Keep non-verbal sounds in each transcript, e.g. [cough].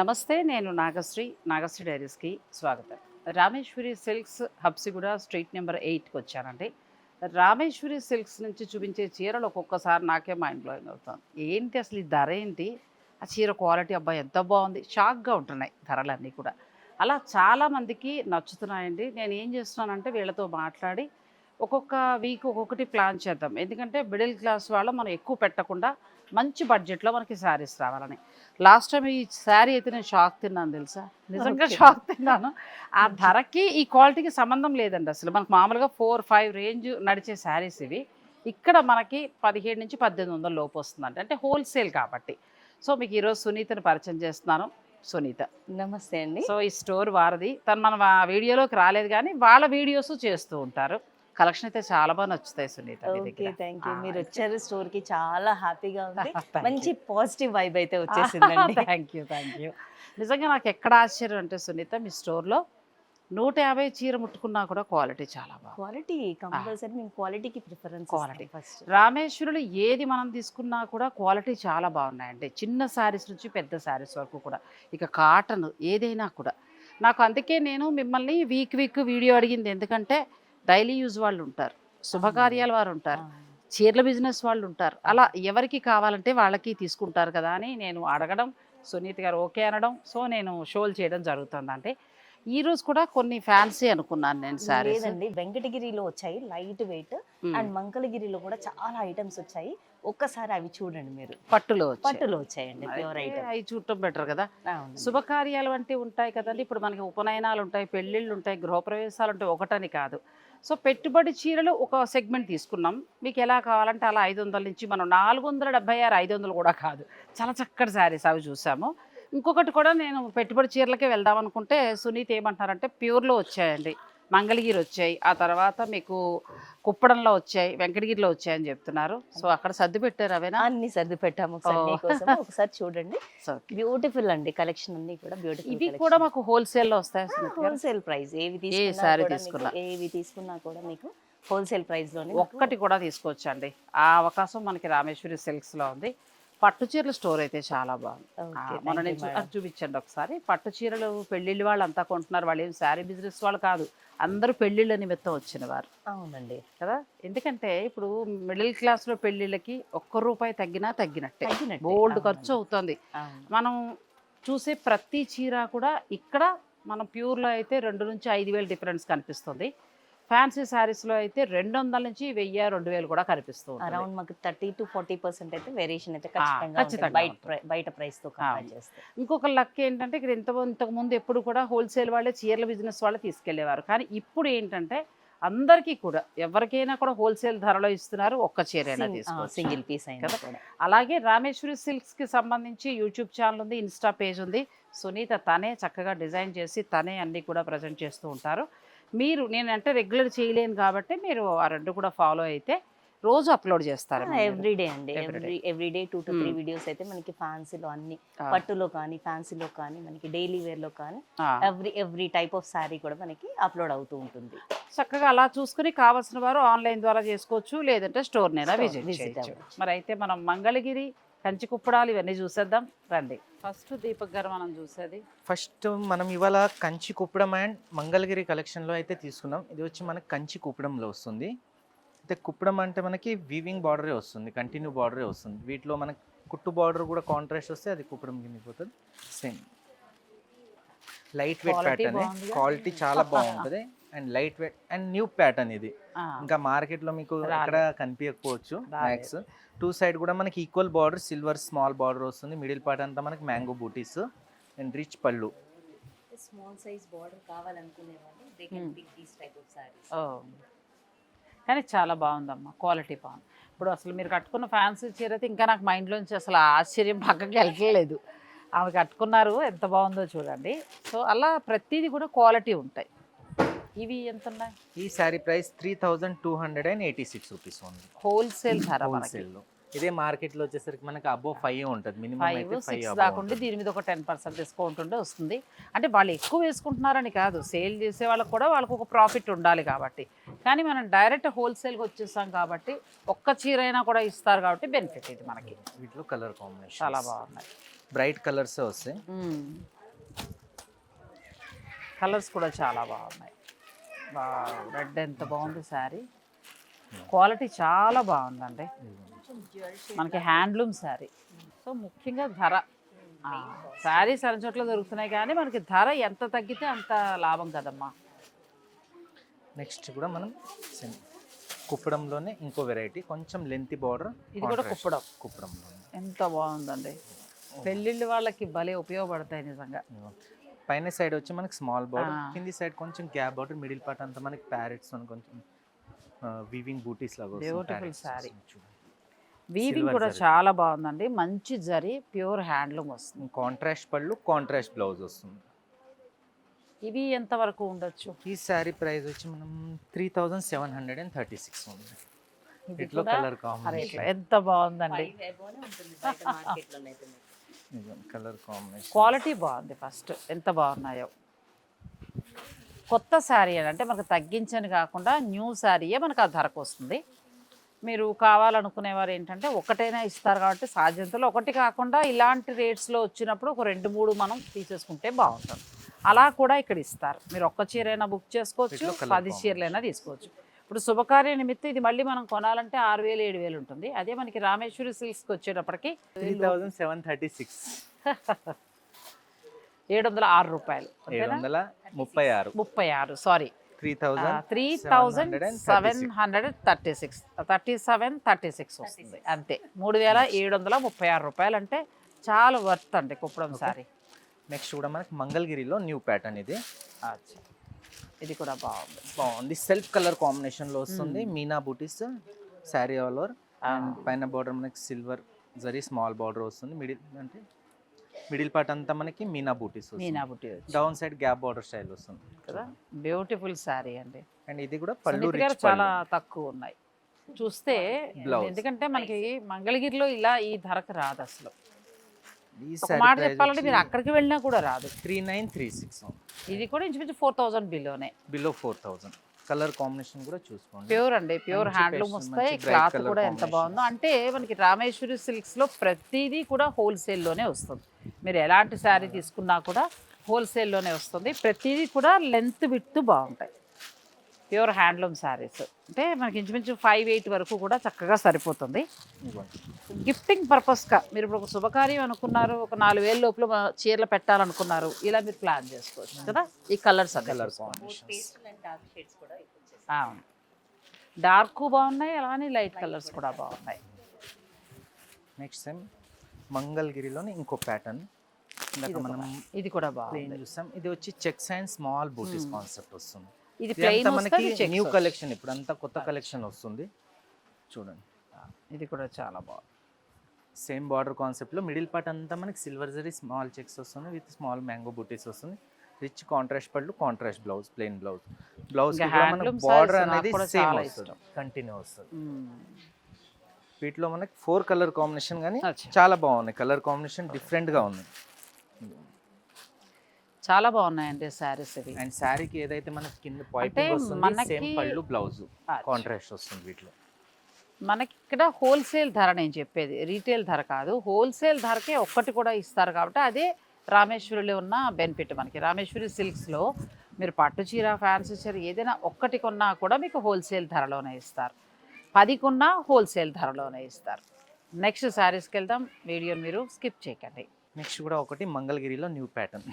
నమస్తే నేను నాగశ్రీ నాగశ్రీ డైరీస్కి స్వాగతం. Rameshwari silks Habsiguda street number ఎయిట్కి వచ్చానండి. రామేశ్వరి సిల్క్స్ నుంచి చూపించే చీరలు ఒక్కొక్కసారి నాకే మైండ్ బ్లోయింగ్ అవుతుంది. ఏంటి అసలు ఈ ధర ఏంటి? ఆ చీర క్వాలిటీ అబ్బాయి ఎంత బాగుంది? షాక్గా ఉంటున్నాయి ధరలన్నీ కూడా. అలా చాలామందికి నచ్చుతున్నాయండి. నేను ఏం చేస్తున్నానంటే వీళ్ళతో మాట్లాడి ఒక్కొక్క వీక్ ఒక్కొక్కటి ప్లాన్ చేద్దాం. ఎందుకంటే మిడిల్ క్లాస్ వాళ్ళు మనం ఎక్కువ పెట్టకుండా మంచి బడ్జెట్లో మనకి శారీస్ రావాలని. లాస్ట్ టైం ఈ శారీ అయితే నేను షాక్ తిన్నాను తెలుసా? నిజంగా. షాక్ తిన్నాను. ఆ ధరకి ఈ క్వాలిటీకి సంబంధం లేదండి అసలు. మనకు మామూలుగా ఫోర్ ఫైవ్ రేంజ్ నడిచే శారీస్ ఇవి. ఇక్కడ మనకి పదిహేడు నుంచి పద్దెనిమిది వందల లోపు వస్తుందండి అంటే హోల్సేల్ కాబట్టి. సో మీకు ఈరోజు సునీతని పరిచయం చేస్తున్నాను. సునీత. నమస్తే అండి. సో ఈ స్టోర్ వారిది తను మన వీడియోలోకి రాలేదు కానీ వాళ్ళ వీడియోస్ చేస్తూ ఉంటారు. కలెక్షన్ అయితే చాలా బాగా నచ్చుతాయి సునీత. థ్యాంక్ యూ మీరు వచ్చారు స్టోర్కి చాలా హ్యాపీగా ఉంది. [laughs] మంచి. పాజిటివ్ వైబ్ అయితే [laughs] వచ్చేసిందండి. థ్యాంక్ యూ థ్యాంక్ యూ నిజంగా నాకు ఎక్కడ ఆశ్చర్యం అంటే సునీత మీ స్టోర్లో నూట యాభై చీర ముట్టుకున్నా కూడా క్వాలిటీ చాలా బాగుంది. క్వాలిటీ కంపల్సరీ మేము క్వాలిటీకి ప్రిఫరెన్స్ Quality. ఫస్ట్ రామేశ్వరులు ఏది మనం తీసుకున్నా కూడా క్వాలిటీ చాలా బాగున్నాయండి. చిన్న శారీస్ నుంచి పెద్ద శారీస్ వరకు కూడా. ఇక కాటన్ ఏదైనా కూడా. నాకు అందుకే నేను మిమ్మల్ని వీక్ వీక్ వీడియో అడిగింది. ఎందుకంటే డైలీ యూజ్ వాళ్ళు ఉంటారు శుభకార్యాల వారు ఉంటారు చీరల బిజినెస్ వాళ్ళు ఉంటారు అలా ఎవరికి కావాలంటే వాళ్ళకి తీసుకుంటారు కదా అని నేను అడగడం సునీత్ గారు ఓకే అనడం సో నేను షోలు చేయడం జరుగుతుంది. అంటే ఈ రోజు కూడా కొన్ని ఫ్యాన్సీ అనుకున్నాను నేను లేదండి. వెంకటగిరిలో వచ్చాయి లైట్ వెయిట్ అండ్ మంగళగిరిలో కూడా చాలా ఐటమ్స్ వచ్చాయి. ఒక్కసారి అవి చూడండి మీరు. పట్టులో. పట్టులో వచ్చాయండి ప్యూర్ ఐటమ్. అవి చూడటం బెటర్ కదా. శుభకార్యాలు వంటి ఉంటాయి కదండి. ఇప్పుడు మనకి ఉపనయనాలు ఉంటాయి పెళ్ళిళ్ళు ఉంటాయి గృహప్రవేశాలు ఉంటాయి. ఒకటని కాదు. సో పెట్టుబడి చీరలు ఒక సెగ్మెంట్ తీసుకున్నాం. మీకు ఎలా కావాలంటే అలా ఐదు వందల నుంచి మనం నాలుగు వందల డెబ్బై ఆరు ఐదు వందలు కూడా కాదు. చాలా చక్కటి శారీస్ అవి చూసాము. ఇంకొకటి కూడా నేను పెట్టుబడి చీరలకే వెళ్దాం అనుకుంటే సునీత్ ఏమంటారంటే ప్యూర్లో వచ్చాయండి. మంగళగిరి వచ్చాయి. ఆ తర్వాత మీకు కుప్పడంలో వచ్చాయి వెంకటగిరిలో వచ్చాయని చెప్తున్నారు. సో అక్కడ సర్ది పెట్టారు అవేనా? అన్ని సర్ది పెట్టాము ఒకసారి చూడండి. [laughs] బ్యూటిఫుల్ అండి కలెక్షన్ అన్ని కూడా ఇవి బ్యూటిఫుల్ కూడా మాకు హోల్సేల్లో వస్తాయి సునీత గారు? Wholesale price. ఏవి తీసుకున్నా తీసుకున్నా. ఏవి తీసుకున్నా కూడా మీకు హోల్సేల్ ప్రైస్లోనే ఒక్కటి కూడా తీసుకోవచ్చండి. ఆ అవకాశం మనకి రామేశ్వరి సిల్క్స్లో ఉంది. పట్టు చీరల స్టోర్ అయితే చాలా బాగుంది. మొన్న నేను చూపించండి ఒకసారి. పట్టు చీరలు పెళ్ళిళ్ళు వాళ్ళు అంతా కొంటున్నారు. వాళ్ళు ఏం శారీ బిజినెస్ వాళ్ళు కాదు. అందరూ పెళ్ళిళ్ళ నిమిత్తం వచ్చిన వారు. అవునండి. కదా? ఎందుకంటే ఇప్పుడు మిడిల్ క్లాస్లో పెళ్ళిళ్ళకి ఒక్క రూపాయి తగ్గినా తగ్గినట్టే. బోల్డ్. ఖర్చు అవుతుంది. మనం చూసే ప్రతి చీర కూడా ఇక్కడ మనం ప్యూర్లో అయితే రెండు నుంచి ఐదు వేలు డిఫరెన్స్ కనిపిస్తుంది. ఫ్యాన్సీ శారీస్లో అయితే రెండు వందల నుంచి వెయ్యి రెండు వేలు కూడా కనిపిస్తుంది అరౌండ్ మాకు థర్టీ టు ఫార్టీ పర్సెంట్ అయితే వేరియేషన్ అయితే ఖచ్చితంగా. బయట బయట ప్రైస్తో కంపేర్ అవును. చేస్తే. ఇంకొక లక్ ఏంటంటే ఇక్కడ ఇంత ఇంతకు ముందు ఎప్పుడు కూడా హోల్సేల్ వాళ్ళే చీరల బిజినెస్ వాళ్ళే తీసుకెళ్ళేవారు కానీ ఇప్పుడు ఏంటంటే అందరికీ కూడా ఎవరికైనా కూడా హోల్సేల్ ధరలో ఇస్తున్నారు ఒక్క చీరైనా తీసుకోవచ్చు. సింగిల్ పీస్ అయినా కదా? అలాగే రామేశ్వరి సిల్క్స్కి సంబంధించి యూట్యూబ్ ఛానల్ ఉంది ఇన్స్టా పేజ్ ఉంది. సునీత తనే చక్కగా డిజైన్ చేసి తనే అన్ని కూడా ప్రజెంట్ చేస్తూ ఉంటారు. మీరు నేను అంటే రెగ్యులర్ చేయలేను కాబట్టి మీరు ఆ రెండు కూడా ఫాలో అయితే రోజు అప్లోడ్ చేస్తారు ఎవ్రీ డే అండి every every day two to three. Videos అయితే మనకి ఫ్యాన్సీలో అన్ని. పట్టులో కానీ ఫ్యాన్సీలో కానీ మనకి డైలీ వేర్లో కానీ every every type of sari కూడా మనకి అప్లోడ్ అవుతూ ఉంటుంది చక్కగా అలా చూసుకుని కావాల్సిన వారు ఆన్లైన్ ద్వారా చేసుకోవచ్చు లేదంటే స్టోర్ నైనా Store విజిట్. మరి అయితే మనం మంగళగిరి కంచి కుప్పడాలు ఇవన్నీ చూసేద్దాం రండి. ఫస్ట్ దీపక్ గారు మనం చూసేది. ఫస్ట్ మనం ఇవాళ కంచి కుప్పడం అండ్ మంగళగిరి కలెక్షన్లో అయితే తీసుకున్నాం. ఇది వచ్చి మనకి కంచి కుప్పడంలో వస్తుంది. అయితే కుప్పడం అంటే మనకి వీవింగ్ బార్డరే వస్తుంది కంటిన్యూ బార్డరే వస్తుంది. వీటిలో మనకి కుట్టు బార్డర్ కూడా కాంట్రాస్ట్ వస్తే అది కుప్పడం కింద పోతుంది. Same light weight pattern? Quality చాలా బాగుంటుంది. And light weight and new pattern ఇది. ఇంకా మార్కెట్లో మీకు. ఎక్కడ కనిపించకపోవచ్చు. మ్యాక్స్. టూ సైడ్ కూడా మనకి equal border silver small border వస్తుంది. మిడిల్ పార్ట్ అంతా మనకి mango butis and rich pallu. Small size border కావాలనుకునే వాళ్ళు they Hmm. Pick these type of saris ఓ. కానీ చాలా బాగుందమ్మా. క్వాలిటీ బాగుంది. ఇప్పుడు అసలు మీరు కట్టుకున్న ఫ్యాన్సీ చీర అయితే ఇంకా నాకు మైండ్లోంచి అసలు ఆ ఆశ్చర్యం పక్కకి వెళ్ళలేదు ఆమె కట్టుకున్నారు ఎంత బాగుందో చూడండి. సో అలా ప్రతిదీ కూడా క్వాలిటీ ఉంటాయి. ఇవి ఎంత ఉన్నాయి ఈ sari price three thousand two hundred and eighty six rupees ఉంది హోల్సేల్ ధర హోల్సేల్లో. ఇదే మార్కెట్లో వచ్చేసరికి మనకి అబో ఫైవ్ ఉంటుంది. మినిమం ఫైవ్ ఉండి దీని మీద ఒక టెన్ పర్సెంట్ డిస్కౌంట్ ఉంటే వస్తుంది. అంటే వాళ్ళు ఎక్కువ వేసుకుంటున్నారని కాదు. సేల్ చేసే వాళ్ళకి కూడా వాళ్ళకు ఒక ప్రాఫిట్ ఉండాలి కాబట్టి. కానీ మనం డైరెక్ట్ హోల్సేల్కి వచ్చేస్తాం కాబట్టి ఒక్క చీర అయినా కూడా ఇస్తారు కాబట్టి బెనిఫిట్ ఇది మనకి. వీటిలో కలర్ కాంబినేషన్ చాలా బాగున్నాయి. బ్రైట్ కలర్స్ వస్తాయి. కలర్స్ కూడా చాలా బాగున్నాయి. రెడ్ ఎంత బాగుంది శారీ. క్వాలిటీ చాలా బాగుందండి. మనకి హ్యాండ్లూమ్ శారీ. సో ముఖ్యంగా ధర. శారీస్ అన్ని చోట్ల దొరుకుతున్నాయి కానీ మనకి ధర ఎంత తగ్గితే అంత లాభం కదమ్మా. నెక్స్ట్ కూడా మనం. కుప్పడంలోనే ఇంకో వెరైటీ కొంచెం లెంత్ బార్డర్ ఇది కూడా కుప్పడం. కుప్పడంలో ఎంత బాగుందండి. పెళ్ళిళ్ళ వాళ్ళకి భలే ఉపయోగపడతాయి నిజంగా. పైన సైడ్ వచ్చి మనకి స్మాల్ బార్డర్. కింది సైడ్ కొంచెం గ్యాప్ బార్డర్ మిడిల్ పార్ట్ అంతా మనకి ప్యారెట్స్ అని కొంచెం వీవింగ్ బూటీస్ లాగా. వస్తుంది చూడండి. వీవింగ్ కూడా. చాలా బాగుందండి మంచి జరీ ప్యూర్ హ్యాండ్లూమ్ వస్తుంది కాంట్రాస్ట్ పళ్ళు కాంట్రాస్ట్ బ్లౌజ్ వస్తుంది ఇవి ఎంత వరకు ఉండొచ్చు ఈ శారీ ప్రైస్ వచ్చి మనం three thousand seven hundred and thirty six ఉంది కూడా కలర్ కాంబినేషన్ ఎంత బాగుందండి కలర్ కాంబినేషన్. క్వాలిటీ బాగుంది ఫస్ట్. ఎంత బాగున్నాయో. కొత్త శారీ అని అంటే మనకు తగ్గించని కాకుండా న్యూ శారీయే మనకు ఆ ధరకు వస్తుంది. మీరు కావాలనుకునేవారు ఏంటంటే ఒకటైనా ఇస్తారు కాబట్టి సాధ్యంతలో ఒకటి కాకుండా ఇలాంటి రేట్స్లో వచ్చినప్పుడు ఒక రెండు మూడు మనం తీసేసుకుంటే బాగుంటుంది. అలా కూడా ఇక్కడ ఇస్తారు. మీరు ఒక్క చీరైనా బుక్ చేసుకోవచ్చు పది చీరలైనా తీసుకోవచ్చు. ఇప్పుడు శుభకార్య నిమిత్తం ఇది మళ్ళీ మనం కొనాలంటే ఆరు వేలు ఏడు వేలు ఉంటుంది. అదే మనకి రామేశ్వరి సిల్క్స్కి వచ్చేటప్పటికి three thousand seven thirty six. [laughs] ఏడు వందల ఆరు రూపాయలు. ఏడు? వందల ముప్పై ఆరు. ముప్పై ఆరు sorry. Three thousand three thousand seven hundred thirty six. Thirty seven thirty six వస్తుంది. అంతే. మూడు వేల ఏడు వందల ముప్పై ఆరు రూపాయలు అంటే చాలా వర్త్ అండి కుప్పడం సారీ. నెక్స్ట్ కూడా మనకి మంగళగిరిలో న్యూ ప్యాటర్న్ ఇది. అచ్చా. ఇది కూడా బాగుంది. బాగుంది. సెల్ఫ్ కలర్ కాంబినేషన్లో వస్తుంది. Meena butis sari all over. And పైన బార్డర్ మనకి సిల్వర్ జరీ స్మాల్ బార్డర్ వస్తుంది. మిడిల్ అంటే మిడిల్ పార్ట్ అంతా మనకి మీనా బూటీస్ మీనా వచ్చి. Down side gap border style వస్తుంది. కదా? బ్యూటిఫుల్ శారీ అండి. అండ్ ఇది కూడా పళ్ళు చాలా తక్కువ ఉన్నాయి. చూస్తే. ఎందుకంటే మనకి మంగళగిరిలో ఇలా ఈ ధరకు రాదు అసలు. మాట చెప్పాలంటే మీరు అక్కడికి వెళ్ళినా కూడా రాదు. త్రీ నైన్ త్రీ సిక్స్ ఇది కూడా ఇంచుమించు four thousand బిలోనే below four thousand colour combination కూడా చూసుకోండి. ప్యూర్ అండి ప్యూర్ హ్యాండ్లూమ్ వస్తాయి క్లాత్ కూడా ఎంత. బాగుందో. అంటే మనకి రామేశ్వరి సిల్క్స్లో ప్రతిదీ కూడా హోల్సేల్లోనే వస్తుంది. మీరు ఎలాంటి శారీ తీసుకున్నా కూడా హోల్సేల్లోనే వస్తుంది. ప్రతిదీ కూడా లెంత్ విత్ బాగుంటాయి. Pure handloom saris. అంటే మనకి ఇంచుమించు ఫైవ్ ఎయిట్ వరకు కూడా చక్కగా సరిపోతుంది. గిఫ్టింగ్ పర్పస్గా మీరు ఇప్పుడు ఒక శుభకార్యం అనుకున్నారు ఒక నాలుగు వేల లోపల చీరలు పెట్టాలనుకున్నారు ఇలా మీరు ప్లాన్ చేసుకోవచ్చు కదా? ఈ కలర్స్ కలర్ కాంబినేషన్స్ డార్క్ బాగున్నాయి అలానే లైట్ కలర్స్ కూడా బాగున్నాయి. నెక్స్ట్ టైం మంగళగిరిలోని ఇంకో ప్యాటర్న్ మనం ఇది కూడా బాగుంది. చూసాం. ఇది వచ్చి checks and small bootis concept వస్తుంది. ఇది ప్లెయిన్ మనకి న్యూ కలెక్షన్ ఇప్పుడు అంతా కొత్త కలెక్షన్ వస్తుంది. చూడండి. ఇది కూడా చాలా బాగుంది. సేమ్ బార్డర్ కాన్సెప్ట్లో మిడిల్ పార్ట్ అంతా మనకి సిల్వర్ జరీ స్మాల్ చెక్స్ వస్తుంది విత్ స్మాల్ మ్యాంగో బూటీస్ వస్తుంది. రిచ్ కాంట్రాస్ట్ పళ్ళు contrast blouse plain blouse blouse border అనేది సేమ్ వస్తుంది. కంటిన్యూ వస్తుంది. వీటిలో మనకి ఫోర్ కలర్ కాంబినేషన్ కానీ. చాలా బాగున్నాయి. కలర్ కాంబినేషన్ డిఫరెంట్గా ఉంది చాలా బాగున్నాయండి శారీస్ ఇవి. అండ్ శారీకి ఏదైతే మనకి కింద పైపింగ్ వస్తుంది మనకి- సేమ్ పళ్ళు బ్లౌజ్. కాంట్రాస్ట్ వస్తుంది వీటిలో. మనకి ఇక్కడ హోల్సేల్ ధర నేను చెప్పేది. రీటైల్ ధర కాదు. హోల్సేల్ ధరకే ఒక్కటి కూడా ఇస్తారు కాబట్టి అదే రామేశ్వరిలో ఉన్న బెనిఫిట్ మనకి. రామేశ్వరి సిల్క్స్లో మీరు పట్టు చీర ఫ్యాన్సీ చీర ఏదైనా ఒక్కటి కొన్నా కూడా మీకు హోల్సేల్ ధరలోనే ఇస్తారు. పది కొన్నా హోల్సేల్ ధరలోనే ఇస్తారు. నెక్స్ట్ శారీస్కి వెళ్దాం. వీడియోని మీరు స్కిప్ చేయకండి. నెక్స్ట్ కూడా ఒకటి మంగళగిరిలో న్యూ ప్యాటర్న్.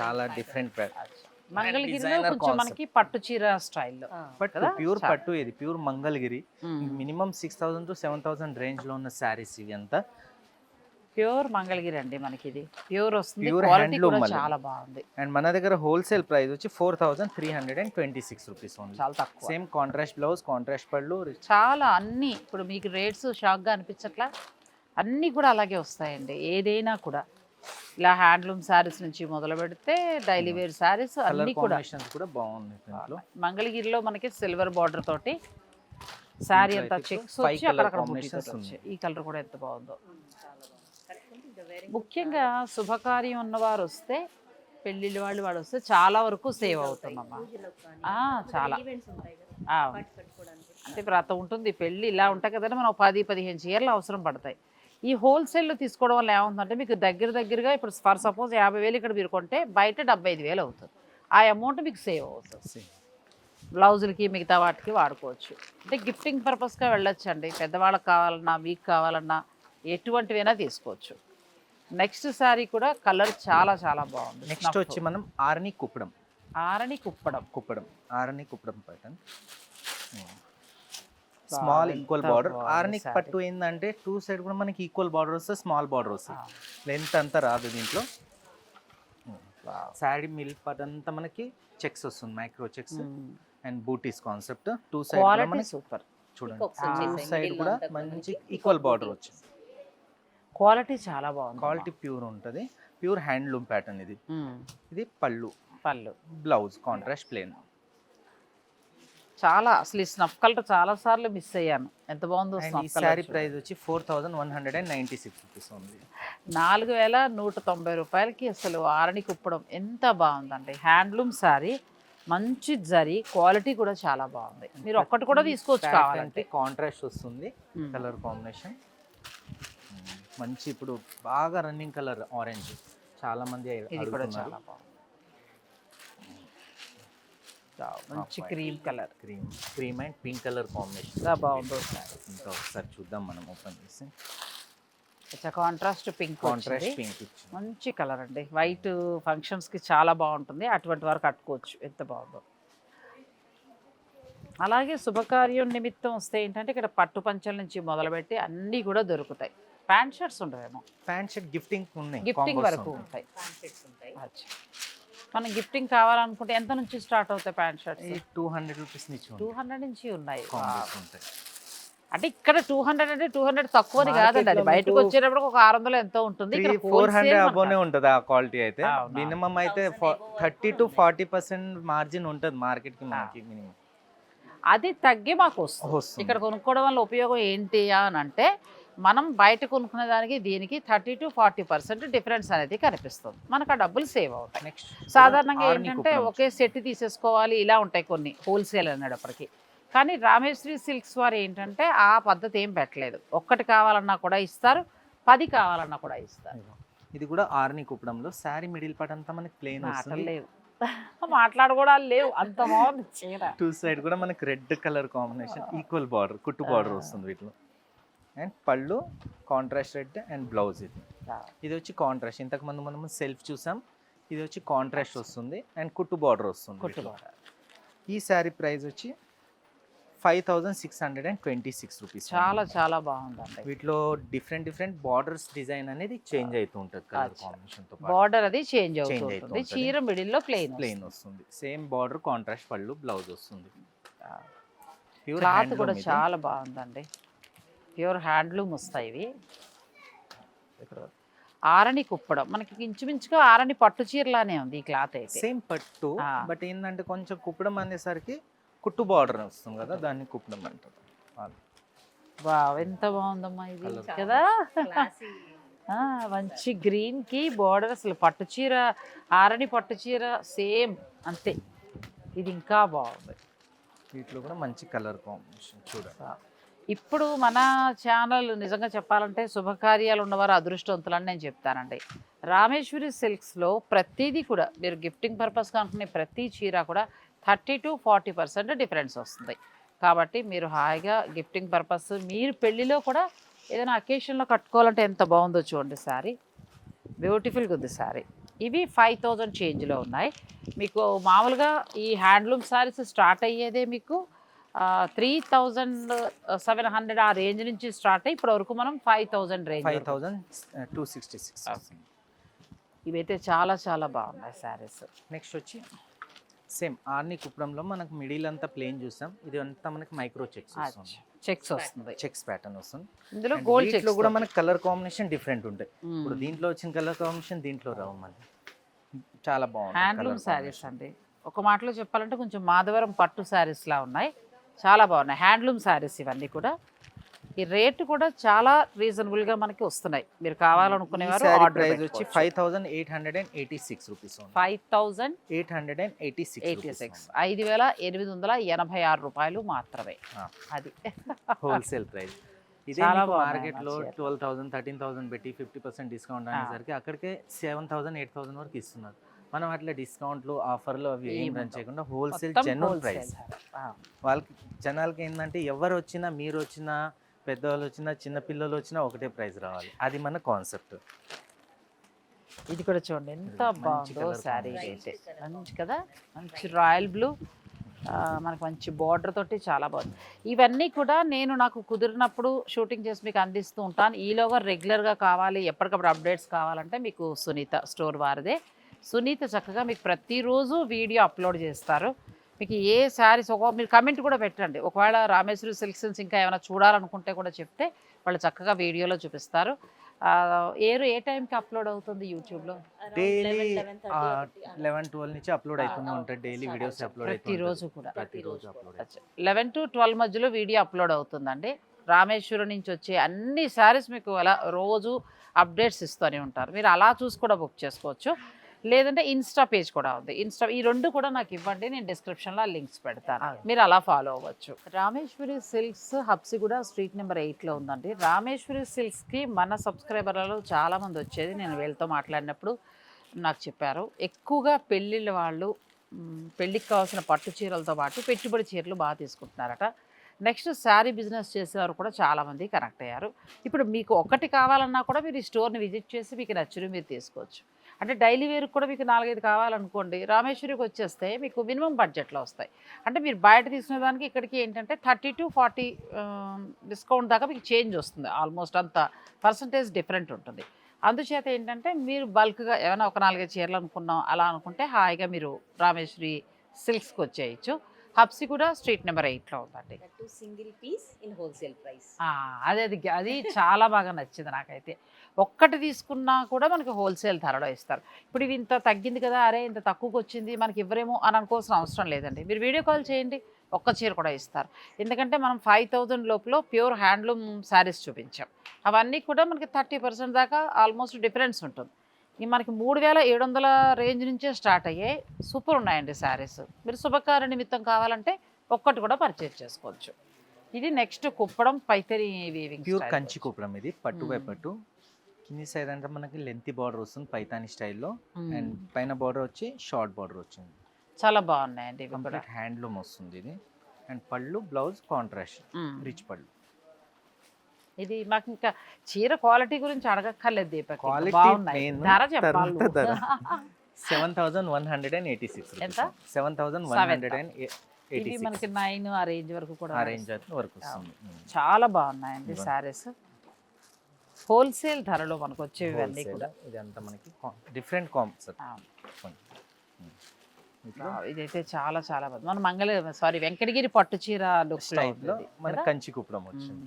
చాలా డిఫరెంట్ ప్యాటర్న్ మంగళగిరిలో designer కొంచెం concept. మనకి పట్టు చీర స్టైల్లో. బట్? ప్యూర్. పట్టు ఇది pure Mangalagiri. Minimum six thousand to seven thousand రేంజ్లో ఉన్న శారీస్ ఇవి అంతా. ప్యూర్ మంగళగిరి అండి మనకి ఇది ప్యూర్ వస్తుంది కూడా మళ్ళీ. చాలా బాగుంది. అండ్ మన దగ్గర హోల్సేల్ ప్రైస్ వచ్చి four thousand three hundred and twenty six rupees only చాలా తక్కువ. సేమ్ కాంట్రాస్ట్ బ్లౌజ్ కాంట్రాస్ట్ పళ్ళు చాలా అన్ని. ఇప్పుడు మీకు రేట్స్ షాక్గా అనిపించట్లా? అన్నీ కూడా అలాగే వస్తాయండి. ఏదైనా కూడా. ఇలా హ్యాండ్లూమ్ శారీస్ నుంచి మొదలు పెడితే డైలీ వేర్ శారీస్ అన్నీ కూడా. దీంట్లో మంగళగిరిలో మనకి సిల్వర్ బార్డర్ తోటి శారీ అంతా చెక్స్ వచ్చి అక్కడక్కడ. వచ్చాయి. ఈ కలర్ కూడా ఎంత బాగుందో. ముఖ్యంగా శుభకార్యం ఉన్నవారు వస్తే పెళ్ళిళ్ళ వాళ్ళు వాడు వస్తే చాలా వరకు సేవ్ అవుతుందమ్మా ఆ, చాలా. ఆ. అంటే ఇప్పుడు అత ఉంటుంది. పెళ్ళి ఇలా ఉంటాయి కదండి మనం పది పదిహేను చీరలు అవసరం పడతాయి. ఈ హోల్సేల్లో తీసుకోవడం వల్ల ఏమవుతుందంటే మీకు దగ్గర దగ్గరగా ఇప్పుడు ఫర్ సపోజ్ యాభై వేలు ఇక్కడ మీరు కొంటే బయట డెబ్బై ఐదు వేలు అవుతుంది. ఆ అమౌంట్ మీకు సేవ్ అవుతుంది. బ్లౌజులకి మిగతా వాటికి వాడుకోవచ్చు. అంటే గిఫ్టింగ్ పర్పస్గా వెళ్ళొచ్చు అండి పెద్దవాళ్ళకి కావాలన్నా మీకు కావాలన్నా ఎటువంటివైనా తీసుకోవచ్చు. నెక్స్ట్ శారీ కూడా కలర్ చాలా చాలా బాగుంది. నెక్స్ట్. వచ్చి మనం ఆర్ని Kuppadam. Arani Kuppadam. Kuppadam. Arani Kuppadam pattern small equal border. బాగుంది ఆర్ని saree. పట్టు ఏంటంటే టూ సైడ్ కూడా మనకి ఈక్వల్ బార్డర్ వస్తుంది స్మాల్ బార్డర్ వస్తుంది. లెంత్ అంతా రాదు దీంట్లో. శారీ మిల్ పట్ అంతా మనకి చెక్స్ వస్తుంది micro checks and bootis concept two side super చూడండి. టూ వచ్చేసాయి. సైడ్ కూడా మంచి ఈక్వల్ బార్డర్. వచ్చింది. క్వాలిటీ చాలా బాగుంది. క్వాలిటీ ప్యూర్ ఉంటుంది. ప్యూర్ హ్యాండ్లూమ్ ప్యాటర్న్ ఇది. మ్మ్. ఇది పళ్ళు. పళ్ళు. బ్లౌజ్ కాంట్రాస్ట్ ప్లేన్ చాలా అసలు ఈ స్నఫ్ కలర్ చాలా సార్లు మిస్ అయ్యాను. ఎంత బాగుందో కలర్ ప్రైస్ వచ్చి four thousand one hundred and ninety six rupees ఉంది. నాలుగు వేల నూట తొంభై రూపాయలకి అసలు ఆరణి కుప్పడం ఎంత బాగుందండి హ్యాండ్లూమ్ శారీ మంచి జరీ క్వాలిటీ కూడా చాలా బాగుంది. మీరు ఒక్కటి కూడా తీసుకోవచ్చు కావాలంటే. కాంట్రాస్ట్ వస్తుంది. కలర్ కాంబినేషన్ మంచి ఇప్పుడు బాగా రన్నింగ్ కలర్ ఆరెంజ్ చాలా మంది ఇది కూడా చాలా బాగుంది. మంచి cream colour cream cream and pink colour combination ఎంత బాగుందో. ఇంకా ఒకసారి చూద్దాం మనం ఓపెన్ చేసి కాంట్రాస్ట్ పింక్ కాంట్రాస్ట్ పింక్ మంచి కలర్ అండి. వైట్ ఫంక్షన్స్కి చాలా బాగుంటుంది. అటువంటి వారు కట్టుకోవచ్చు. ఎంత బాగుందో. అలాగే శుభకార్యం నిమిత్తం వస్తే ఏంటంటే ఇక్కడ పట్టు పంచల నుంచి మొదలుపెట్టి అన్నీ కూడా దొరుకుతాయి. ప్యాంట్ షర్ట్స్ ఉండవేమో. ప్యాంట్ షర్ట్ గిఫ్టింగ్ ఉన్నాయి. గిఫ్టింగ్ వరకు. ఉంటాయి. అచ్చా. మనం గిఫ్టింగ్ కావాలనుకుంటే ఎంత నుంచి స్టార్ట్ అవుతాయి ప్యాంట్ షర్ట్స్ ఈ టూ హండ్రెడ్ రూపీస్ నుంచి టూ హండ్రెడ్ నుంచి ఉన్నాయి. అంటే ఇక్కడ టూ హండ్రెడ్ అంటే టూ హండ్రెడ్ తక్కువని కాదండి. అది బయటకు వచ్చేటప్పుడు ఒక ఆరు వందలు ఎంతో ఉంటుంది. ఫోర్ హండ్రెడ్ అబోనే ఉంటుంది ఆ క్వాలిటీ అయితే. మినిమం అయితే thirty to forty percent margin ఉంటుంది మార్కెట్కి మనకి మినిమం అది తగ్గి మాకు వస్తుంది. ఇక్కడ కొనుక్కోవడం వల్ల ఉపయోగం ఏంటి అని అంటే మనం బయట కొనుక్కునే దానికి దీనికి thirty to forty percent difference అనేది కనిపిస్తుంది. మనకు ఆ డబ్బులు సేవ్ అవుతాయి. నెక్స్ట్ సాధారణంగా ఏంటంటే ఒకే సెట్ తీసేసుకోవాలి ఇలా ఉంటాయి కొన్ని హోల్సేల్ అనేటప్పటికి. కానీ రామేశ్వరి సిల్క్స్ వారు ఏంటంటే ఆ పద్ధతి ఏం పెట్టలేదు. ఒక్కటి కావాలన్నా కూడా ఇస్తారు పది కావాలన్నా కూడా ఇస్తారు. ఇది కూడా ఆర్ని కుప్పడంలో. శారీ మిడిల్ పార్ట్ అంతా మనకి ప్లేన్ మాటలు వస్తుంది. లేవు. అంత బాగుంది చీర. టూ సైడ్ కూడా మనకి red colour combination equal border కుట్టు బార్డర్. వస్తుంది వీటిలో. అండ్ పళ్ళు కాంట్రాస్ట్ రెడ్ అండ్ బ్లౌజ్ ఇది. ఇది వచ్చి కాంట్రాస్ట్ ఇంతకు ముందు మనం సెల్ఫ్ చూసాం. ఇది వచ్చి కాంట్రాస్ట్ వస్తుంది అండ్ కుట్టు బార్డర్ వస్తుంది వీటిలో. కుట్టుబాటు ఈ శారీ ప్రైస్ వచ్చి five thousand six hundred and twenty six rupees చాలా చాలా బాగుందండి. వీటిలో డిఫరెంట్ డిఫరెంట్ బార్డర్స్ డిజైన్ అనేది చేంజ్ అవుతూ ఉంటుంది కలర్. కాంబినేషన్తో బార్డర్ అది చేంజ్ అవుతుంది అవుతూ ఉంటుంది. చీర మిడిల్లో ప్లెయిన్ ప్లెయిన్ వస్తుంది. సేమ్ బార్డర్ కాంట్రాస్ట్ పళ్ళు బ్లౌజ్ వస్తుంది. ప్యూర్ క్లాత్ కూడా చాలా బాగుందండి. ప్యూర్ హ్యాండ్లూమ్ వస్తాయి ఇవి. ఇక్కడ. ఆరని కుప్పడం. మనకి ఇంచుమించుగా ఆరని పట్టు చీరలానే ఉంది ఈ క్లాత్ అయితే. సేమ్ పట్టు. బట్ ఏంటంటే కొంచెం కుప్పడం అనేసరికి కుట్టు బార్డర్ వస్తుంది కదా దాన్ని కుప్పడం అంటారు. వావ్ ఎంత బాగుందమ్మా ఇది. కదా? ఆ, మంచి గ్రీన్కి బార్డర్ అసలు పట్టు చీర ఆరని పట్టు చీర సేమ్ అంతే. ఇది ఇంకా బాగుంది. వీటిలో కూడా మంచి కలర్ కాంబినేషన్ చూడండి. ఇప్పుడు మన ఛానల్ నిజంగా చెప్పాలంటే శుభకార్యాలు ఉన్నవారు అదృష్టవంతులని నేను చెప్తానండి. రామేశ్వరి సిల్క్స్లో ప్రతిదీ కూడా మీరు గిఫ్టింగ్ పర్పస్ అనుకునే ప్రతి చీర కూడా thirty to forty percent difference వస్తుంది. కాబట్టి మీరు హాయిగా గిఫ్టింగ్ పర్పస్ మీరు పెళ్ళిలో కూడా ఏదైనా అకేషన్లో కట్టుకోవాలంటే ఎంత బాగుందో చూడండి శారీ. బ్యూటిఫుల్గా ఉంది శారీ. ఇవి ఫైవ్ థౌజండ్ చేంజ్లో ఉన్నాయి. మీకు మామూలుగా ఈ హ్యాండ్లూమ్ శారీస్ స్టార్ట్ అయ్యేదే మీకు త్రీ థౌజండ్ సెవెన్ హండ్రెడ్ ఆ రేంజ్ నుంచి స్టార్ట్ అయ్యి ఇప్పటి వరకు మనం five thousand range five thousand two sixty six ఇవైతే చాలా చాలా బాగున్నాయి శారీస్ నెక్స్ట్ వచ్చి సేమ్ ఆర్ని కుప్పడంలో మనకు మిడిల్ అంతా ప్లేన్ చూసాం. ఇది అంతా మనకి మైక్రో చెక్స్ చెక్స్ వస్తుంది. చెక్స్ ప్యాటర్న్ వస్తుంది. ఇందులో గోల్డ్ చెక్స్ కూడా మనకి కలర్ కాంబినేషన్ డిఫరెంట్ ఉంటాయి. ఇప్పుడు దీంట్లో వచ్చిన కలర్ కాంబినేషన్ దీంట్లో రావు మళ్ళీ. చాలా బాగుంది హ్యాండ్లూమ్ శారీస్ అండి. ఒక మాటలో చెప్పాలంటే కొంచెం మాధవరం పట్టు శారీస్ లా ఉన్నాయి. చాలా బాగున్నాయి. హ్యాండ్లూమ్ శారీస్ ఇవన్నీ కూడా. ఈ రేటు కూడా చాలా రీజనబుల్గా మనకి వస్తున్నాయి. మీరు కావాలనుకునేవారు ప్రైస్ వచ్చి five thousand eight hundred and eighty six rupees five thousand eight hundred and eighty six eighty six. ఐదు వేల ఎనిమిది వందల ఎనభై ఆరు రూపాయలు మాత్రమే. అది. Wholesale price. ఇదే మార్కెట్లో. ట్వెల్వ్ థౌసండ్ థర్టీన్ థౌసండ్ పెట్టి ఫిఫ్టీ పర్సెంట్ డిస్కౌంట్ అనేసరికి అక్కడికే సెవెన్ థౌసండ్ ఎయిట్ థౌసండ్ వరకు ఇస్తున్నారు. మనం అట్లా డిస్కౌంట్లు ఆఫర్లు అవి ఏం రన్. చేయకుండా హోల్సేల్ wholesale. ప్రైస్. వాళ్ళకి జనాలకి ఏంటంటే ఎవరు వచ్చినా మీరు వచ్చినా పెద్దవాళ్ళు వచ్చినా చిన్న పిల్లలు వచ్చినా ఒకటే ప్రైస్ రావాలి. అది మన కాన్సెప్ట్ ఇది కూడా చూడండి ఎంత బాగుందో శారీ. అయితే. మంచి కదా? మంచి రాయల్ బ్లూ మనకు మంచి బార్డర్ తోటి చాలా బాగుంది. ఇవన్నీ కూడా నేను నాకు కుదిరినప్పుడు షూటింగ్ చేసి మీకు అందిస్తూ ఉంటాను. ఈలోగా రెగ్యులర్గా కావాలి ఎప్పటికప్పుడు అప్డేట్స్ కావాలంటే మీకు సునీత స్టోర్ వారిదే. సునీత చక్కగా మీకు ప్రతిరోజు వీడియో అప్లోడ్ చేస్తారు. మీకు ఏ శారీస్ ఒక మీరు కమెంట్ కూడా పెట్టండి. ఒకవేళ రామేశ్వరి సిల్క్స్ ఇంకా ఏమైనా చూడాలనుకుంటే కూడా చెప్తే వాళ్ళు చక్కగా వీడియోలో చూపిస్తారు. ఆ, ఏరు ఏ టైంకి అప్లోడ్ అవుతుంది యూట్యూబ్లో డైలీ లెవెన్ ట్వెల్వ్ నుంచి అప్లోడ్ అవుతూనే ఆ, ఉంటాయి డైలీ వీడియోస్ అవుతుంది. అప్లోడ్ ప్రతిరోజు కూడా. ప్రతిరోజు అప్లోడ్ లెవెన్ టు ట్వెల్వ్ మధ్యలో వీడియో అప్లోడ్ అవుతుందండి. రామేశ్వరం నుంచి వచ్చే అన్ని శారీస్ మీకు అలా రోజు అప్డేట్స్ ఇస్తూనే ఉంటారు. మీరు అలా చూసి కూడా బుక్ చేసుకోవచ్చు. లేదంటే ఇన్స్టా పేజ్ కూడా ఉంది. ఇన్స్టా ఈ రెండు కూడా నాకు ఇవ్వండి నేను డిస్క్రిప్షన్లో లింక్స్ పెడతాను. మీరు అలా ఫాలో అవ్వచ్చు. Rameshwari silks Habsiguda street number ఎయిట్లో ఉందండి. రామేశ్వరి సిల్క్స్కి మన సబ్స్క్రైబర్లలో చాలామంది వచ్చేది. నేను వీళ్ళతో మాట్లాడినప్పుడు నాకు చెప్పారు. ఎక్కువగా పెళ్ళిళ్ళ వాళ్ళు పెళ్ళికి కావాల్సిన పట్టు చీరలతో పాటు పెట్టుబడి చీరలు బాగా తీసుకుంటున్నారట. నెక్స్ట్ శారీ బిజినెస్ చేసేవారు కూడా చాలామంది కనెక్ట్ అయ్యారు. ఇప్పుడు మీకు ఒకటి కావాలన్నా కూడా మీరు ఈ స్టోర్ని విజిట్ చేసి మీకు నచ్చినవి మీరు తీసుకోవచ్చు. అంటే డైలీ వేర్కి కూడా మీకు నాలుగైదు కావాలనుకోండి రామేశ్వరికి వచ్చేస్తే మీకు మినిమం బడ్జెట్లో వస్తాయి. అంటే మీరు బయట తీసుకునే దానికి ఇక్కడికి ఏంటంటే థర్టీ టు ఫార్టీ డిస్కౌంట్ దాకా మీకు చేంజ్ వస్తుంది. ఆల్మోస్ట్ అంత పర్సంటేజ్ డిఫరెంట్ ఉంటుంది. అందుచేత ఏంటంటే మీరు బల్క్గా ఏమైనా ఒక నాలుగైదు చీరలు అనుకున్నాం అలా అనుకుంటే హాయిగా మీరు రామేశ్వరి సిల్క్స్కి వచ్చేయచ్చు. హబ్సి కూడా స్ట్రీట్ నెంబర్ ఎయిట్లో ఉందండి. Single piece in wholesale price అదే అది అది చాలా బాగా నచ్చింది నాకైతే. ఒక్కటి తీసుకున్నా కూడా మనకి హోల్సేల్ ధరలో ఇస్తారు. ఇప్పుడు ఇవి ఇంత తగ్గింది కదా అరే ఇంత తక్కువకి వచ్చింది మనకి ఇవ్వరేమో అని అనుకోవాల్సిన అవసరం లేదండి. మీరు వీడియో కాల్ చేయండి ఒక్క చీర కూడా ఇస్తారు. ఎందుకంటే మనం ఫైవ్ థౌజండ్ లోపల ప్యూర్ హ్యాండ్లూమ్ శారీస్ చూపించాం. అవన్నీ కూడా మనకి థర్టీ పర్సెంట్ దాకా ఆల్మోస్ట్ డిఫరెన్స్ ఉంటుంది. మనకి మూడు వేల ఏడు వందల రేంజ్ నుంచే స్టార్ట్ అయ్యాయి సూపర్ ఉన్నాయండి శారీస్. మీరు శుభకార్య నిమిత్తం కావాలంటే ఒక్కటి కూడా పర్చేజ్ చేసుకోవచ్చు. ఇది నెక్స్ట్ కుప్పడం పైతరి వీవింగ్ ప్యూర్ కంచి కుప్పడం ఇది పట్టు బై. పట్టు. కింది సైడ్ అంటే మనకి లెంత్ బార్డర్ వస్తుంది పైతాని స్టైల్లో. అండ్ పైన బార్డర్ వచ్చి షార్ట్ బార్డర్ వచ్చింది. చాలా బాగున్నాయండి హ్యాండ్లూమ్ వస్తుంది ఇది. అండ్ పళ్ళు బ్లౌజ్ కాంట్రాస్ట్. రిచ్ పళ్ళు. ఇది మాకు ఇంకా చీర క్వాలిటీ గురించి అడగక్కర్లేదు దీపక్. బాగున్నాయి. ధర చెప్పాలి. [laughs] Seven thousand one hundred and eighty six ఎంత? Seven thousand one hundred and మనకి నైన్ ఆ రేంజ్ వరకు కూడా రేంజ్ వరకు. చాలా బాగున్నాయండి. శారీస్ హోల్సేల్ ధరలో మనకు వచ్చేవి. కూడా. ఇదంతా మనకి డిఫరెంట్ కాంప్స్ ఇదైతే చాలా చాలా బాగుంది. మన మంగళ సారీ వెంకటగిరి పట్టు చీర లుక్ టైప్లో మన కంచి కుప్పడం వచ్చింది.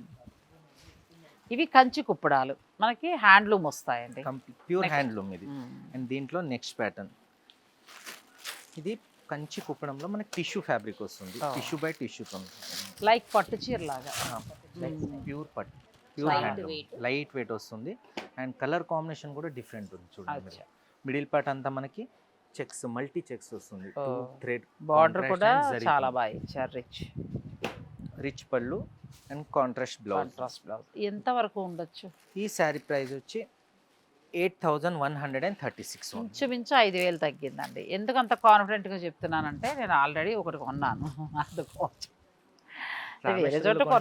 ఇవి కంచి కుప్పడాలు. మనకి హ్యాండ్లూమ్ వస్తాయండి. ప్యూర్. హ్యాండ్లూమ్ ఇది. అండ్ దీంట్లో నెక్స్ట్ ప్యాటర్న్. ఇది కంచి కుప్పడంలో మనకి టిష్యూ ఫ్యాబ్రిక్ వస్తుంది. టిష్యూ బై టిష్యూ లైక్ పట్టు చీర లాగా ప్యూర్ పట్ ప్యూర్ హ్యాండ్లూమ్. లైట్ వెయిట్ వస్తుంది. అండ్ కలర్ కాంబినేషన్ కూడా డిఫరెంట్ ఉంది చూడండి. మిడిల్ పార్ట్ అంతా మనకి చెక్స్ మల్టీ చెక్స్ వస్తుంది. థ్రెడ్ బార్డర్ కూడా చాలా బాగా ఇచ్చారు రిచ్. రిచ్ పళ్ళు and contrast blouse. Contrast blouse. ఎంత వరకు ఉండొచ్చు? ఈ శారీ ప్రైస్ వచ్చి eight thousand one hundred and thirty six ఇంచుమించు ఐదు వేలు తగ్గిందండి. ఎందుకు అంత కాన్ఫిడెంట్గా చెప్తున్నానంటే నేను ఆల్రెడీ ఒకటి కొన్నాను. [laughs] అందుకోవచ్చు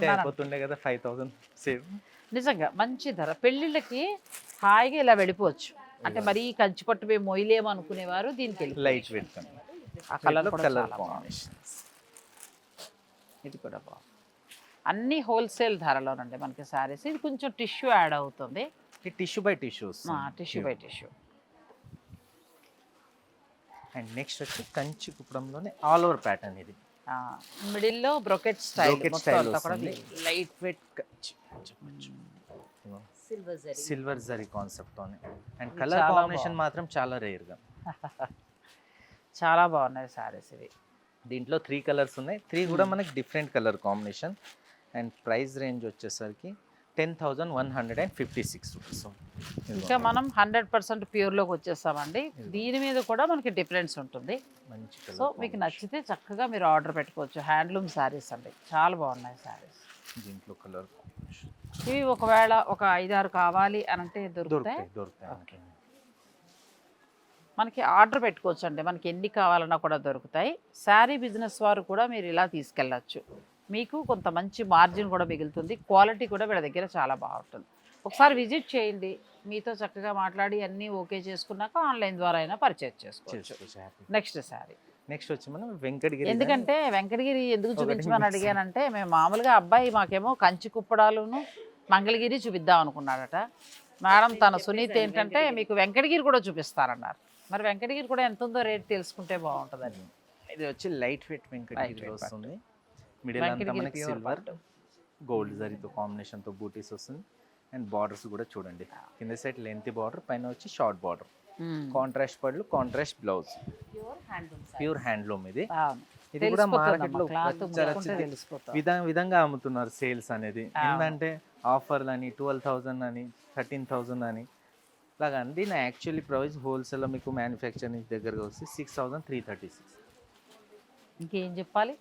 అయిపోతుండే కదా ఫైవ్ థౌసండ్ సేవ్ నిజంగా మంచి ధర. పెళ్ళిళ్ళకి హాయిగా ఇలా వెళ్ళిపోవచ్చు. అంటే మరీ కంచి పట్టు మేము మొయ్యలేము అనుకునేవారు దీనికి వెళ్ళి లైట్ ఆ కలర్ ఇది కూడా బాగుంది. అన్ని హోల్సేల్ ధరలోనండి మనకి శారీస్. ఇది కొంచెం టిష్యూ యాడ్ అవుతుంది. ఈ tissue by tissue tissue by tissue. And next వచ్చి కంచి కుప్పడంలోనే ఆల్ ఓవర్ ప్యాటర్న్ ఇది. మిడిల్లో బ్రొకెట్ స్టైల్ వస్తుంది. Light weight silver zari silver zari concept తోనే. అండ్ ఇది కలర్ కాంబినేషన్. మాత్రం చాలా రేర్గా [laughs] చాలా బాగున్నాయి శారీస్ ఇవి. దీంట్లో త్రీ కలర్స్ ఉన్నాయి. త్రీ కూడా Hmm. మనకి different colour combination. And price range వచ్చేసరికి ten thousand one hundred and fifty six rupees. ఇంకా మనం హండ్రెడ్ పర్సెంట్ ప్యూర్లోకి వచ్చేస్తామండి. దీని మీద కూడా మనకి డిఫరెన్స్ ఉంటుంది. మంచి సో మీకు నచ్చితే చక్కగా మీరు ఆర్డర్ పెట్టుకోవచ్చు. హ్యాండ్లూమ్ శారీస్ అండి. చాలా బాగున్నాయి శారీస్. దీంట్లో కలర్ ఇవి ఒకవేళ ఒక ఐదారు కావాలి అని అంటే దొరుకుతాయి. మనకి ఆర్డర్ పెట్టుకోవచ్చు అండి మనకి ఎన్ని కావాలన్నా కూడా దొరుకుతాయి. శారీ బిజినెస్ వారు కూడా మీరు ఇలా తీసుకెళ్ళచ్చు. మీకు కొంత మంచి మార్జిన్ కూడా మిగులుతుంది. క్వాలిటీ కూడా వీళ్ళ దగ్గర చాలా బాగుంటుంది. ఒకసారి విజిట్ చేయండి. మీతో చక్కగా మాట్లాడి అన్నీ ఓకే చేసుకున్నాక ఆన్లైన్ ద్వారా అయినా పర్చేజ్ చేసుకోవచ్చు. నెక్స్ట్ శారీ నెక్స్ట్ వచ్చి మనం వెంకటగిరి ఎందుకంటే వెంకటగిరి ఎందుకు చూపించమని. అడిగానంటే మేము మామూలుగా అబ్బాయి మాకేమో కంచి కుప్పడాలును మంగళగిరి చూపిద్దాం అనుకున్నాడట. మేడం తన సునీత ఏంటంటే మీకు వెంకటగిరి కూడా చూపిస్తారన్నారు. మరి వెంకటగిరి కూడా ఎంత ఉందో రేట్ తెలుసుకుంటే బాగుంటుందని. ఇది వచ్చి లైట్ వెయిట్ వెంకటగిరి weight వస్తుంది. మిడిల్ అంతా మనకి సిల్వర్ గోల్డ్ జరీతో కాంబినేషన్తో బూటీస్ వస్తుంది. అండ్ బార్డర్స్ కూడా చూడండి. కింద సైడ్ లెంత్ బార్డర్ పైన వచ్చి షార్ట్ బార్డర్ కాంట్రాస్ట్ పళ్ళు కాంట్రాస్ట్ బ్లౌజ్ ప్యూర్ హ్యాండ్లూమ్ ఇది. ఇది కూడా మార్కెట్లో విధంగా అమ్ముతున్నారు సేల్స్ అనేది. ఏంటంటే ఆఫర్లు అని ట్వెల్వ్ థౌజండ్ అని థర్టీన్ థౌజండ్ అని. ఇలాగా అండి. నా యాక్చువల్లీ ప్రైస్ హోల్సేల్లో మీకు మ్యానుఫ్యాక్చరింగ్ దగ్గరగా వస్తే six thousand three thirty six ఇంకేం చెప్పాలి?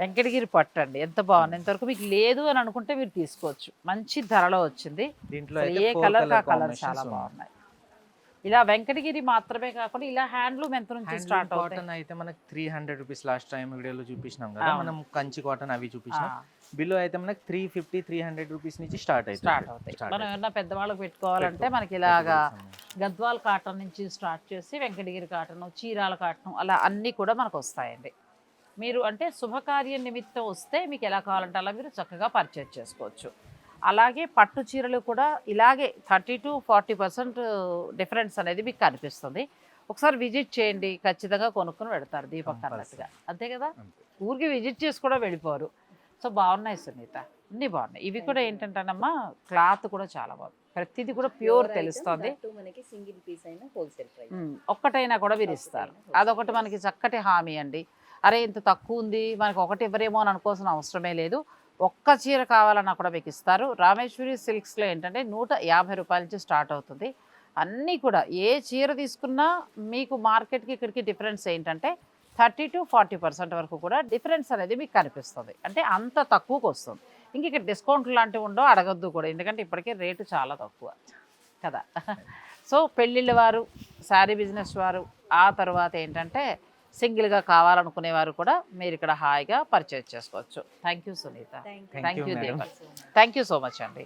వెంకటగిరి పట్టు అండి. ఎంత బాగుంది. ఇంతవరకు మీకు లేదు అని అనుకుంటే మీరు తీసుకోవచ్చు. మంచి ధరలో వచ్చింది. దీంట్లో అయితే ఏ కలర్ కా కలర్ చాలా. బాగున్నాయి. ఇలా వెంకటగిరి మాత్రమే కాకుండా ఇలా హ్యాండ్లూమ్ ఎంత నుంచి స్టార్ట్ కాటన్ అయితే మనకి three hundred rupees last time వీడియోలో చూపించినాం కదా. మనం కంచి కాటన్ అవి చూపించినాం. బిలో అయితే మనకి three fifty three hundred rupees నుంచి స్టార్ట్ అవుతుంది. స్టార్ట్ అవుతాయి. మనం ఏమన్నా పెద్దవాళ్ళకి పెట్టుకోవాలంటే మనకి ఇలాగా గద్వాల్ కాటన్ నుంచి స్టార్ట్ చేసి వెంకటగిరి కాటన్ చీరాల కాటన్ అలా అన్నీ కూడా మనకు వస్తాయండి. మీరు అంటే శుభకార్య నిమిత్తం వస్తే మీకు ఎలా కావాలంటే అలా మీరు చక్కగా పర్చేజ్ చేసుకోవచ్చు. అలాగే పట్టు చీరలు కూడా ఇలాగే thirty to forty percent difference అనేది మీకు కనిపిస్తుంది. ఒకసారి విజిట్ చేయండి ఖచ్చితంగా కొనుక్కొని పెడతారు దీపక్ అన్నట్టుగా. అంతే కదా? ఊరికి విజిట్ చేసి కూడా వెళ్ళిపోరు. సో బాగున్నాయి సునీత. అన్నీ బాగున్నాయి. ఇవి కూడా ఏంటంటేనమ్మా క్లాత్ కూడా చాలా బాగుంది. ప్రతిదీ కూడా ప్యూర్ తెలుస్తుంది. మనకి సింగిల్ పీస్ అయినా హోల్సేల్ ప్రైస్. ఉమ్, ఒక్కటైనా కూడా మీరు ఇస్తారు. అదొకటి మనకి చక్కటి హామీ అండి. అరే ఇంత తక్కువ ఉంది మనకి ఒకటి ఇవ్వరేమో అని అనుకోవాల్సిన అవసరమే లేదు. ఒక్క చీర కావాలన్నా కూడా మీకు ఇస్తారు. రామేశ్వరి సిల్క్స్లో ఏంటంటే నూట యాభై రూపాయల నుంచి స్టార్ట్ అవుతుంది. అన్నీ కూడా ఏ చీర తీసుకున్నా మీకు మార్కెట్కి ఇక్కడికి డిఫరెన్స్ ఏంటంటే థర్టీ టు ఫార్టీ పర్సెంట్ వరకు కూడా డిఫరెన్స్ అనేది మీకు కనిపిస్తుంది. అంటే అంత తక్కువకు వస్తుంది. ఇంక ఇక్కడ డిస్కౌంట్ లాంటివి ఉండో అడగద్దు కూడా. ఎందుకంటే ఇప్పటికే రేటు చాలా తక్కువ కదా. సో పెళ్ళిళ్ళ వారు శారీ బిజినెస్ వారు ఆ తర్వాత ఏంటంటే సింగిల్గా కావాలనుకునే వారు కూడా మీరు ఇక్కడ హాయిగా పర్చేజ్ చేసుకోవచ్చు. Thank you Sunitha. Thank thank you, you thank you so much అండి.